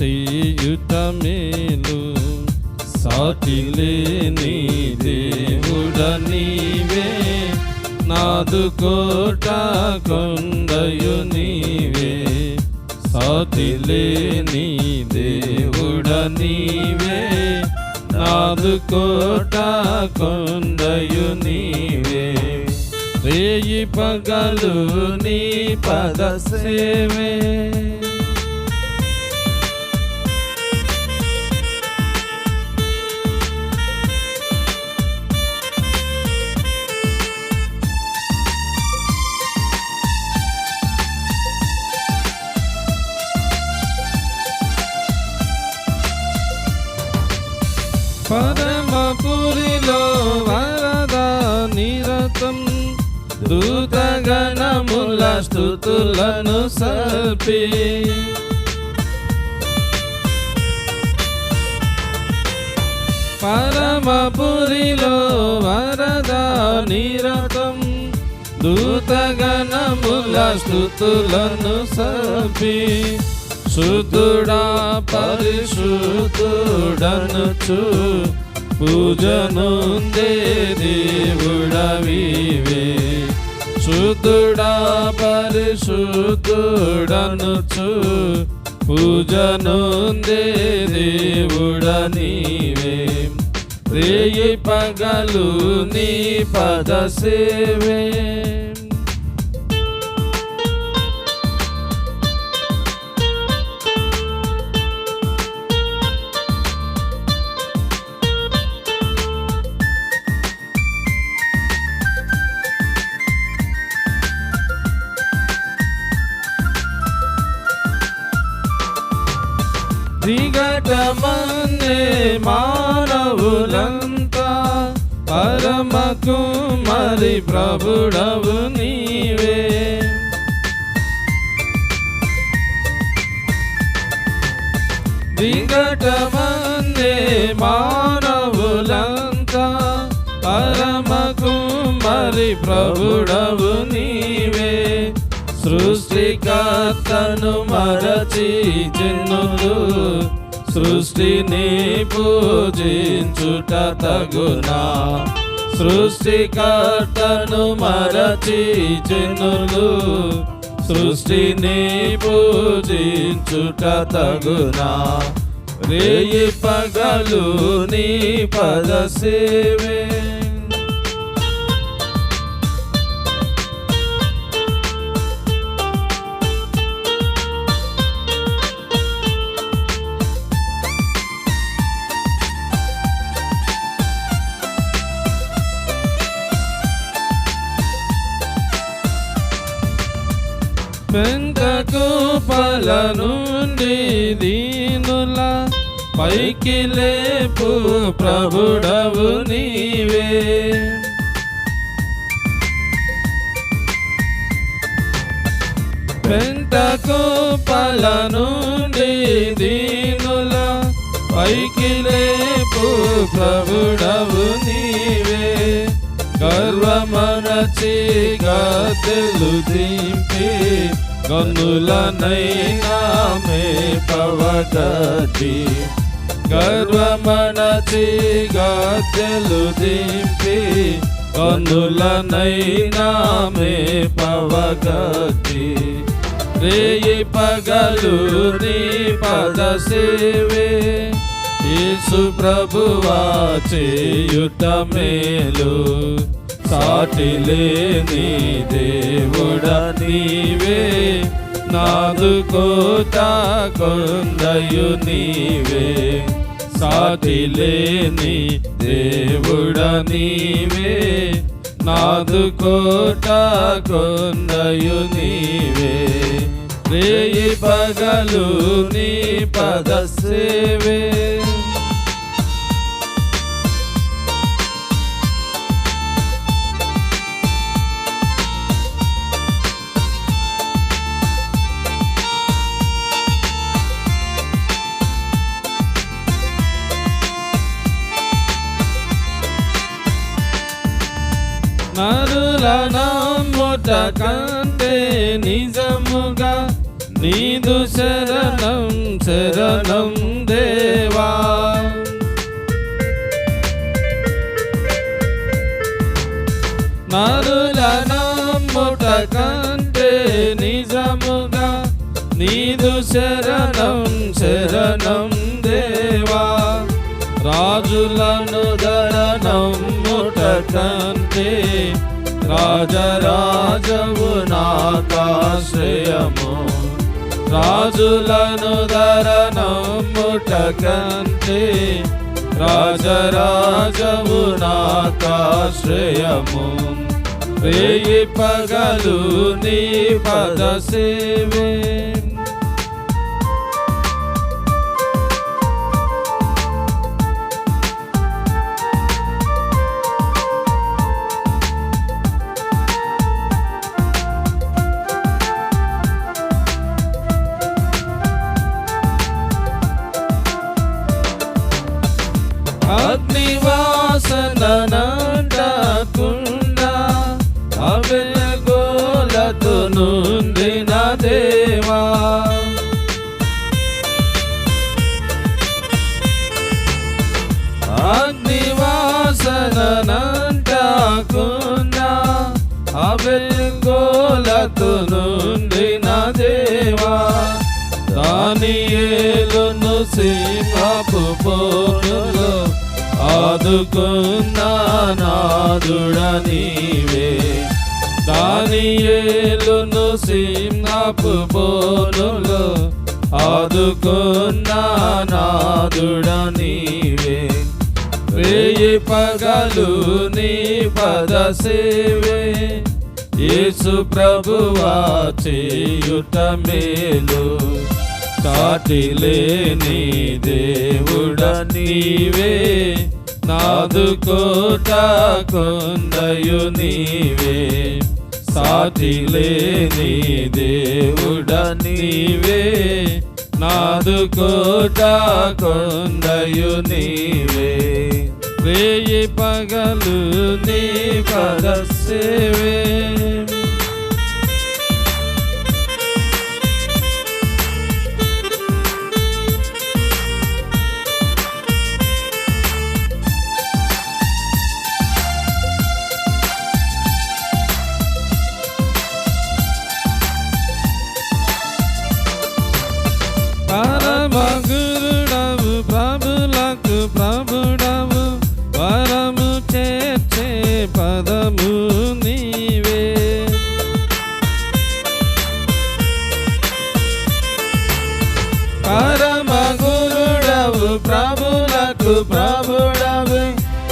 ప్రభువా చేయుట మేలు సాటిలేని దేవుడ నీవే నాదు కోట కొండయు నీవే సాటిలేని దేవుడ నీవే నాదు కోట కొండయు నీవే. రేయి పగలు నీ పద సేవే. పరమపురిలో వరద నిరతం దూతగణముల స్థుతులను సల్పి పరమపురిలో వరద నిరతం దూతగణముల స్థుతులను సల్పి శుద్ధుడా పరిశుద్ధుడనుచు పూజనుందే దేవుడవివే. శుద్ధుడా పరిశుద్ధుడనుచు పూజనుందే దేవుడనివే. రేయి పగలు నీ పద సేవే ఎంతమంది మానవులంతా పరమకు మరి ప్రభుడవు నీవే. విఘటమన్నే మానవులంతా పరమకు మరి ప్రభుడవు నీవే. సృష్టికర్తను మరచి చిన్నులు సృష్టిని పూజించుట తగునా. సృష్టికర్తను మరచి జనులు సృష్టిని పూజించుట తగునా. రేయి పగలు నీ పద సేవే పల నుండి దీనుల పైకి లేపు ప్రభుడవు నీవే. పెంటకు పల నుండి దీనుల పైకి లేపు ప్రభుడవు నీవే. గర్వమనచి గద్దెలు దింపి కన్నులనైనా మే పవగతి గర్వమనచి గద్దెలు దింపి కన్నులనైనా మే పవగతి రేయి పగలు నీ పద సేవే యేసు ప్రభువా చేయుట మేలు. సాటిలేని దేవుడ నీవే. నాదు కోట కొందయు నీవే సాటిలేని దేవుడ నీవే. నాదు కోట కొందయు నీవే. రేయి పగలు నీ పద సేవే. నరుల నమ్ముట కంటే నిజముగా నీదు శరణం శరణం దేవా. నరుల నమ్ముట కంటే నిజముగా నీదు శరణం శరణం శ్రీ రాజరాజవు నాకాశ్రయము రాజులను ధరనమ్ముట కంటే రాజరాజవు నాకాశ్రయము వేయి పగలు నీ పద సేవే నుండి నా దేవా దానియేలును సింహపు పోరులో ఆదుకున్న నాదుడనివే దానియేలును సింహపు పోరులో ఆదుకున్న నాదుడనివే వేయి పగలు నీ పద సేవే. యేసు ప్రభువా చేయుట మేలు. కాటిలేని దేవుడ నీవే. నాదు కోట కొందయు నీవే. సాటిలేని దేవుడ నీవే. నాదు కోట కొందయు నీవే. వేయి పగలు నీ పద సేవే పరమ గురుడవు ప్రభులకు ప్రభుడవు.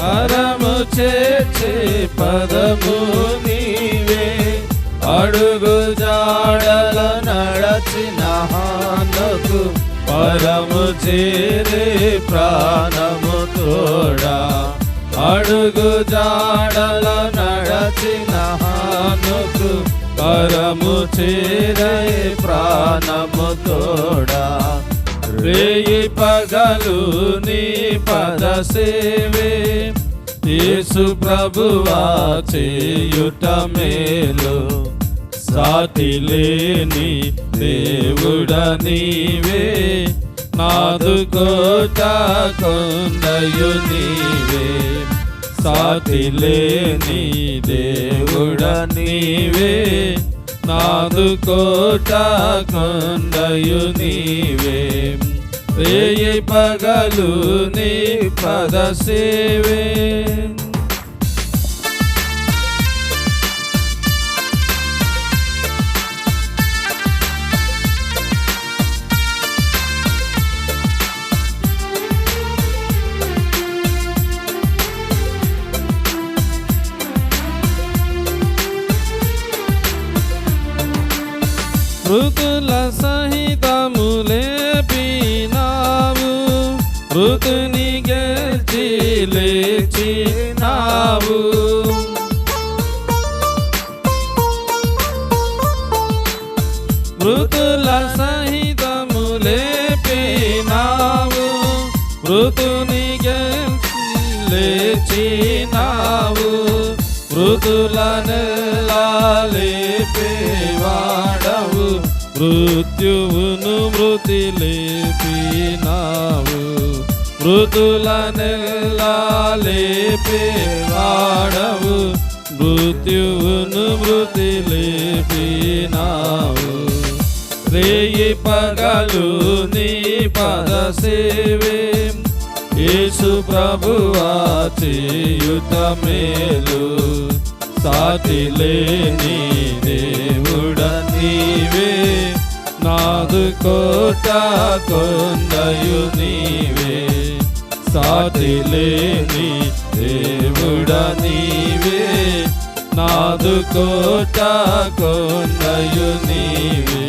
పరము చేర్చే పదము నీవే. అడుగు జాడల నడచిన హానకు పరము చేరే ప్రాణము తోడా. అడుగు జాడల నడచిన హానుకు పరము చేరే ప్రాణము తోడా. వేయి పగలు నీ పద సేవే. యేసు ప్రభువా చేయుట మేలు. సాటి లేని దేవుడ నీవే. నాదు కోట నీవే. సాటి లేని దేవుడ నీవే. నాదు కోట నీవే. వేయి పగలు నీ పద సేవే. ఋతుల సహితములే మృతుల సహితములే పీనావు మృతుని గెలిచి లేచినావు మృతుల నెలాలేపేవాడవు మృత్యువును మృతి లేపినావు. మృతుల నెల్లా లేపేవాడవు. మృత్యువును మృతి లేపినావు. రేయి పగలు నీ పద సేవే. యేసు ప్రభువా చేయుత మేలు. సాటి లేని దేవుడ నీవే. నాదు కోట కొండయు నీవే. సాటి లేని దేవుడ నీవే. నాదుకోటకొండయు నీవే